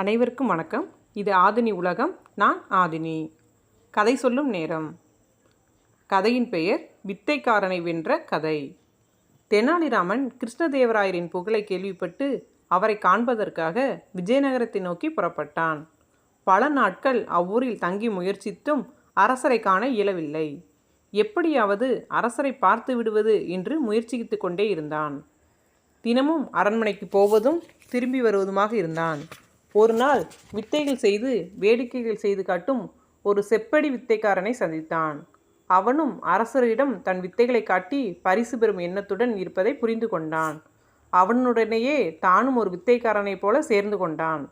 அனைவருக்கும் வணக்கம். இது ஆதினி உலகம் நான் ஆதினி. கதை சொல்லும் நேரம். கதையின் பெயர் வித்தைக்காரனை வென்ற கதை. தெனாலிராமன் கிருஷ்ணதேவராயரின் புகழை கேள்விப்பட்டு அவரை காண்பதற்காக விஜயநகரத்தை நோக்கி புறப்பட்டான். பல நாட்கள் அவ்வூரில் தங்கி முயற்சித்தும் அரசரை காண இயலவில்லை. எப்படியாவது அரசரை பார்த்து விடுவது என்று முயற்சித்து கொண்டே இருந்தான். தினமும் அரண்மனைக்கு போவதும் திரும்பி வருவதுமாக இருந்தான். ஒரு நாள் வித்தைகள் செய்து வேடிக்கைகள் செய்து காட்டும் ஒரு செப்படி வித்தைக்காரனை சந்தித்தான். அவனும் அரசரிடம் தன் வித்தைகளை காட்டி பரிசு பெறும் எண்ணத்துடன் இருப்பதை புரிந்து கொண்டான். அவனுடனேயே தானும் ஒரு வித்தைக்காரனைப் போல சேர்ந்து கொண்டான்.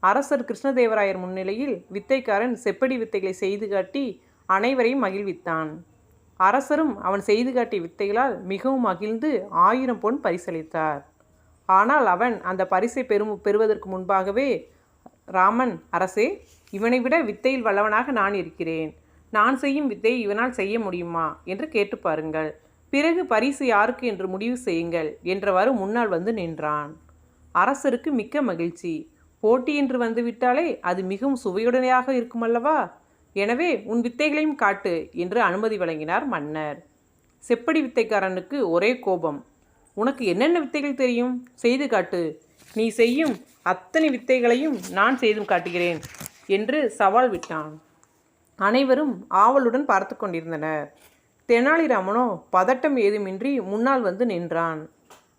அரசர் கிருஷ்ணதேவராயர் முன்னிலையில் வித்தைக்காரன் செப்படி வித்தைகளை செய்து காட்டி அனைவரையும் மகிழ்வித்தான். அரசரும் அவன் செய்து காட்டிய வித்தைகளால் மிகவும் மகிழ்ந்து ஆயிரம் பொன் பரிசளித்தார். ஆனால் அவன் அந்த பரிசை பெறும் பெறுவதற்கு முன்பாகவே ராமன் அரசே இவனை விட வித்தையில் வல்லவனாக நான் இருக்கிறேன். நான் செய்யும் வித்தையை இவனால் செய்ய முடியுமா? என்று கேட்டு பாருங்கள். பிறகு பரிசு யாருக்கு என்று முடிவு செய்யுங்கள் என்றவாறு முன்னால் வந்து நின்றான். அரசருக்கு மிக்க மகிழ்ச்சி. போட்டி என்று வந்துவிட்டாலே அது மிகவும் சுவையுடனையாக இருக்குமல்லவா? எனவே உன் வித்தைகளையும் காட்டு என்று அனுமதி வழங்கினார் மன்னர். செப்படி வித்தைக்காரனுக்கு ஒரே கோபம். உனக்கு என்னென்ன வித்தைகள் தெரியும்? செய்து காட்டு. நீ செய்யும் அத்தனை வித்தைகளையும் நான் செய்தும் காட்டுகிறேன் என்று சவால் விட்டான். அனைவரும் ஆவலுடன் பார்த்து கொண்டிருந்தனர். தெனாலிராமனோ பதட்டம் ஏதுமின்றி முன்னால் வந்து நின்றான்.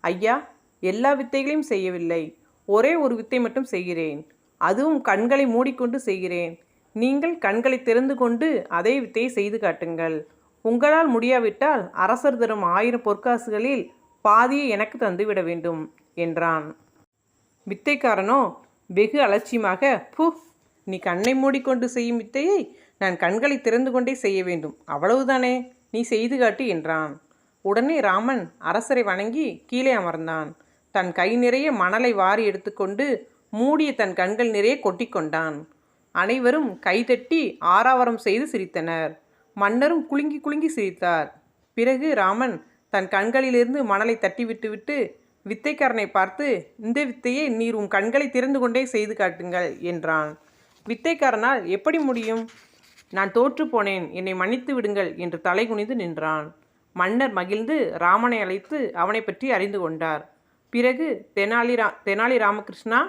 ஐயா எல்லா வித்தைகளையும் செய்யவில்லை. ஒரே ஒரு வித்தை மட்டும் செய்கிறேன். அதுவும் கண்களை மூடிக்கொண்டு செய்கிறேன். நீங்கள் கண்களை திறந்து கொண்டு அதே வித்தையை செய்து காட்டுங்கள். உங்களால் முடியாவிட்டால் அரசர் தரும் ஆயிரம் பொற்காசுகளில் பாதியை எனக்கு தந்துவிட வேண்டும் என்றான். வித்தைக்காரனோ வெகு அலட்சியமாக பு நீ கண்ணை மூடிக்கொண்டு செய்யும் வித்தையை நான் கண்களை திறந்து கொண்டே செய்ய வேண்டும். அவ்வளவுதானே நீ செய்து காட்டு என்றான். உடனே ராமன் அரசரை வணங்கி கீழே அமர்ந்தான். தன் கை நிறைய மணலை வாரி எடுத்துக்கொண்டு மூடிய தன் கண்கள் நிறைய கொட்டிக்கொண்டான் அனைவரும் கைதட்டி ஆராவரம் செய்து சிரித்தனர். மன்னரும் குலுங்கி குலுங்கி சிரித்தார். பிறகு ராமன் தன் கண்களிலிருந்து மணலை தட்டிவிட்டுவிட்டு வித்தைக்காரனை பார்த்து இந்த வித்தையை நீர் உன் கண்களை திறந்து கொண்டே செய்து காட்டுங்கள் என்றான். வித்தைக்காரனால் எப்படி முடியும்? நான் தோற்று போனேன். என்னை மன்னித்து விடுங்கள் என்று தலை குனிந்து நின்றான். மன்னர் மகிழ்ந்து ராமனை அழைத்து அவனை பற்றி அறிந்து கொண்டார். பிறகு தெனாலி ரா தெனாலி ராமகிருஷ்ணா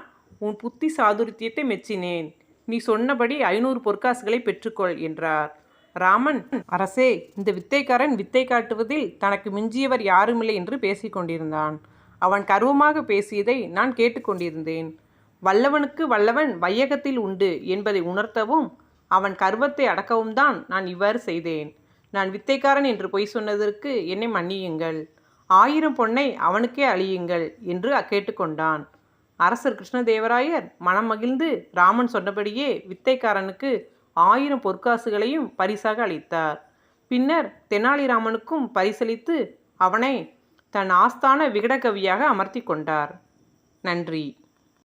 உன் புத்தி சாதுரித்தியத்தை மெச்சினேன். நீ சொன்னபடி ஐநூறு பொற்காசுகளை பெற்றுக்கொள் என்றார். ராமன் அரசே இந்த வித்தைக்காரன் வித்தை காட்டுவதில் தனக்கு மிஞ்சியவர் யாருமில்லை என்று பேசிக்கொண்டிருந்தான் அவன் கர்வமாக பேசியதை நான் கேட்டுக்கொண்டிருந்தேன் வல்லவனுக்கு வல்லவன் வையகத்தில் உண்டு என்பதை உணர்த்தவும் அவன் கர்வத்தை அடக்கவும் தான் நான் இவ்வாறு செய்தேன். நான் வித்தைக்காரன் என்று பொய் சொன்னதற்கு என்னை மன்னியுங்கள். ஆயிரம் பொன்னை அவனுக்கே அழியுங்கள் என்று கேட்டுக்கொண்டான் அரசர் கிருஷ்ணதேவராயர் மனம் மகிழ்ந்து ராமன் சொன்னபடியே வித்தைக்காரனுக்கு ஆயிரம் பொற்காசுகளையும் பரிசாக அளித்தார். பின்னர் தெனாலிராமனுக்கும் பரிசளித்து அவனை தன் ஆஸ்தான விகடகவியாக அமர்த்தி கொண்டார். நன்றி.